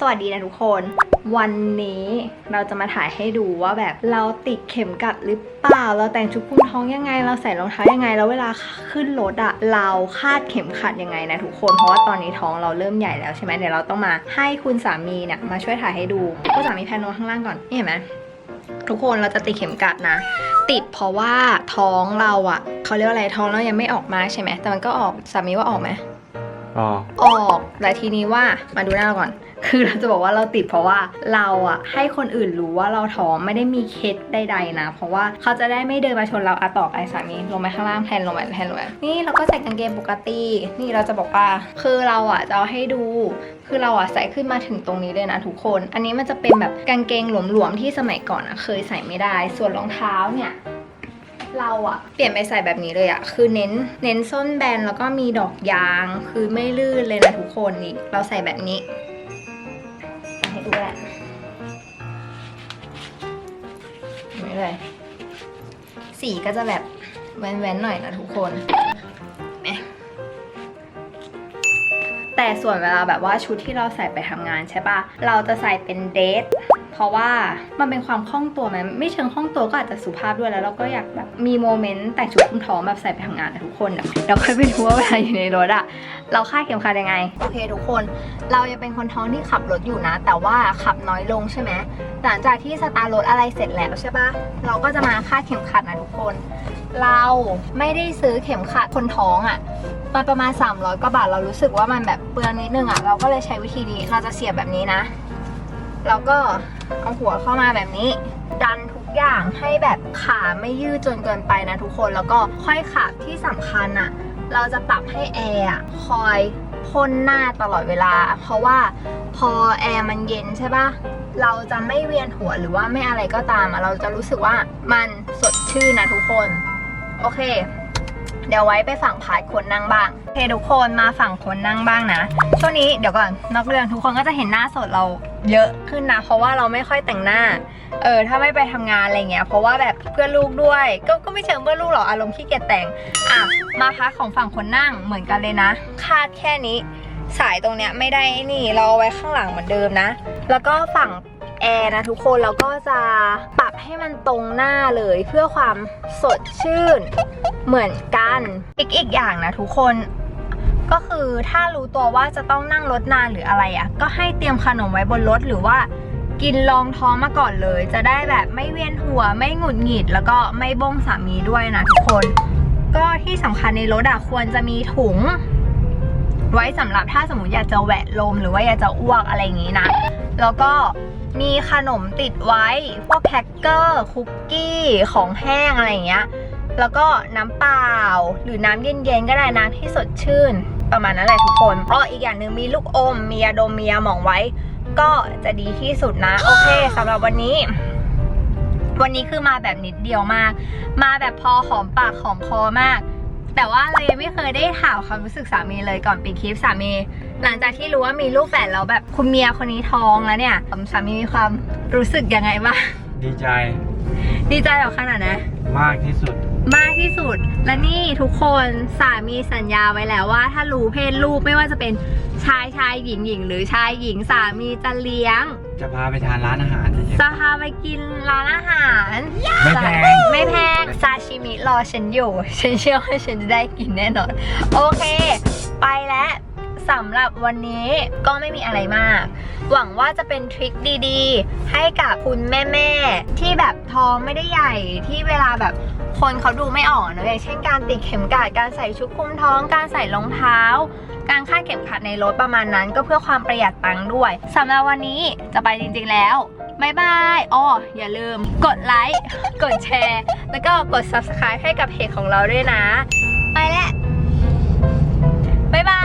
สวัสดีนะทุกคน วันนี้เราจะมาถ่ายให้ดูว่าแบบเราติดเข็มกัดหรือเปล่า เราแต่งชุดพุ่มท้องยังไง เราใส่รองเท้ายังไง แล้วเวลาขึ้นรถอะเราคาดเข็มขัดยังไงนะทุกคน เพราะว่าตอนนี้ท้องเราเริ่มใหญ่แล้วใช่ไหมเดี๋ยวเราต้องมาให้คุณสามีเนี่ยมาช่วยถ่ายให้ดูคุณสามีแพนโนข้างล่างก่อนนี่เห็นไหมทุกคนเราจะติดเข็มกัดนะ ติดเพราะว่าท้องเราอะเขาเรียกว่าอะไรท้องเรายังไม่ออกมาใช่ไหมแต่มันก็ออกสามีว่าออกไหม อ๋อออกแต่ทีนี้ว่ามาดูหน้าเราก่อน คือเราจะบอกว่าเราติดเพราะว่าเราอะให้คนอื่นรู้ว่าเราท้องไม่ได้มีเคสใดๆนะ เพราะว่าเขาจะได้ไม่เดินมาชนเราอะต่อไปสามีลงไปข้างล่างแพนลงไปแพนลงไปนี่เราก็ใส่กางเกงปกติ นี่เราจะบอกว่า คือเราอะจะเอาให้ดู คือเราอะใส่ขึ้นมาถึงตรงนี้เลยนะทุกคน อันนี้มันจะเป็นแบบกางเกงหลวมๆที่สมัยก่อนอะเคยใส่ไม่ได้ ส่วนรองเท้าเนี่ย เราอะเปลี่ยนไปใส่แบบนี้เลยอะคือเน้นเน้นส้นแบนแล้วก็มีดอกยาง คือไม่ลื่นเลยนะทุกคนนี่เราใส่แบบนี้ให้ดูแหละนี่เลย สีก็จะแบบแว้นๆหน่อยนะทุกคนเห็นไหมแต่ส่วนเวลาแบบว่าชุดที่เราใส่ไปทำงานใช่ปะเราจะใส่เป็นเดท เพราะว่ามันเป็นความคล่องตัวไหมไม่เชิงคล่องตัวก็อาจจะสุภาพด้วยแล้วเราก็อยากแบบมีโมเมนต์แต่งชุดคุมท้องแบบใส่ไปทำงานนะทุกคนเดี๋ยวค่อยไปดูว่าเวลาอยู่ในรถอะเราคาดเข็มขัดยังไงโอเคทุกคน เรายังเป็นคนท้องที่ขับรถอยู่นะ แต่ว่าขับน้อยลงใช่ไหมหลังจากที่สตาร์รถอะไรเสร็จแล้วใช่ปะเราก็จะมาคาดเข็มขัดนะทุกคน เราไม่ได้ซื้อเข็มขัดคนท้องอะมาประมาณ 300กว่าบาทเรารู้สึกว่ามันแบบเปลืองนิดนึงอะเราก็เลยใช้วิธีนี้เราจะเสียบแบบนี้นะ แล้วก็เอาหัวเข้ามาแบบนี้ ดันทุกอย่างให้แบบขาไม่ยืดจนเกินไปนะทุกคนแล้วก็ค่อยขับที่สำคัญอะเราจะปรับให้แอร์คอยพ่นหน้าตลอดเวลา เพราะว่าพอแอร์มันเย็นใช่ปะเราจะไม่เวียนหัวหรือว่าไม่อะไรก็ตามอะเราจะรู้สึกว่ามันสดชื่นนะทุกคน โอเค เดี๋ยวไว้ไปฝั่งพาร์ทคนนั่งบ้างโอเคทุกคนมาฝั่งคนนั่งบ้างนะช่วงนี้เดี๋ยวก่อนนักเรียนทุกคนก็จะเห็นหน้าสดเราเยอะขึ้นนะ เพราะว่าเราไม่ค่อยแต่งหน้า เออถ้าไม่ไปทำงานอะไรเงี้ย เพราะว่าแบบเพื่อลูกด้วย ก็ก็ไม่เชิงเพื่อลูกหรอกอารมณ์ขี้เกียจแต่ง อะมาพักของฝั่งคนนั่งเหมือนกันเลยนะ คาดแค่นี้ สายตรงเนี้ยไม่ได้นี่เราเอาไว้ข้างหลังเหมือนเดิมนะ แล้วก็ฝั่ง แอร์นะทุกคนเราก็จะปรับให้มันตรงหน้าเลยเพื่อความสดชื่นเหมือนกันอีกอีกอย่างนะทุกคนก็คือถ้ารู้ตัวว่าจะต้องนั่งรถนานหรืออะไรอะ่ะ ก็ให้เตรียมขนมไว้บนรถหรือว่ากินรองท้องมาก่อนเลย จะได้แบบไม่เวียนหัวไม่หงุดหงิด แล้วก็ไม่บ้งสามีด้วยนะทุกคน ก็ที่สำคัญในรถอะควรจะมีถุง ไว้สำหรับถ้าสมมติอยากจะแหวะลมหรือว่าอยากจะอ้วกอะไรอย่างนี้นะ แล้วก็ มีขนมติดไว้ พวกแครกเกอร์คุกกี้ของแห้งอะไรอย่างเงี้ยแล้วก็น้ำเปล่าหรือน้ำเย็นๆก็ได้น้ำที่สดชื่น ประมาณนั้นแหละทุกคนอ๋ออีกอย่างหนึ่งมีลูกอม มียาดมมียาหมองไว้ ก็จะดีที่สุดนะ โอเคสำหรับวันนี้ วันนี้คือมาแบบนิดเดียวมาก มาแบบพอหอมปากหอมคอมาก แต่ว่าเรายังไม่เคยได้ถามความรู้สึกสามีเลยก่อนปิดคลิปสามี หลังจากที่รู้ว่ามีลูกแฝดแล้วแบบคุณเมียคนนี้ท้องแล้วเนี่ยสามีมีความรู้สึกยังไงบ้างดีใจ ดีใจแบบขนาดไหนมากที่สุด มากที่สุด และนี่ทุกคนสามีสัญญาไว้แล้วว่า ถ้ารู้เพศลูกไม่ว่าจะเป็นชายชายหญิงหญิงหรือชายหญิงสามีจะเลี้ยง จะพาไปทานร้านอาหารเฉยจะพาไปกินร้านอาหารๆไม่แพง ไม่แพงซาชิมิรอฉันอยู่ ฉันเชื่อว่าฉันจะได้กินแน่นอน โอเค ไปแล้วสำหรับวันนี้ก็ไม่มีอะไรมาก หวังว่าจะเป็นทริคดีๆ ให้กับคุณแม่ๆ ที่แบบท้องไม่ได้ใหญ่ที่เวลาแบบคนเขาดูไม่ออกเนอะอย่างเช่นการติดเข็มกลัดการใส่ชุดคลุมท้อง การใส่รองเท้า การคาดเข็มขัดในรถประมาณนั้น ก็เพื่อความประหยัดตังค์ด้วยสำหรับวันนี้จะไปจริงๆแล้ว บายบายอ๋ออย่าลืม กดไลค์ กดแชร์ แล้วก็กด subscribe ให้กับเพจของเราด้วยนะ ไปแล้วบายบาย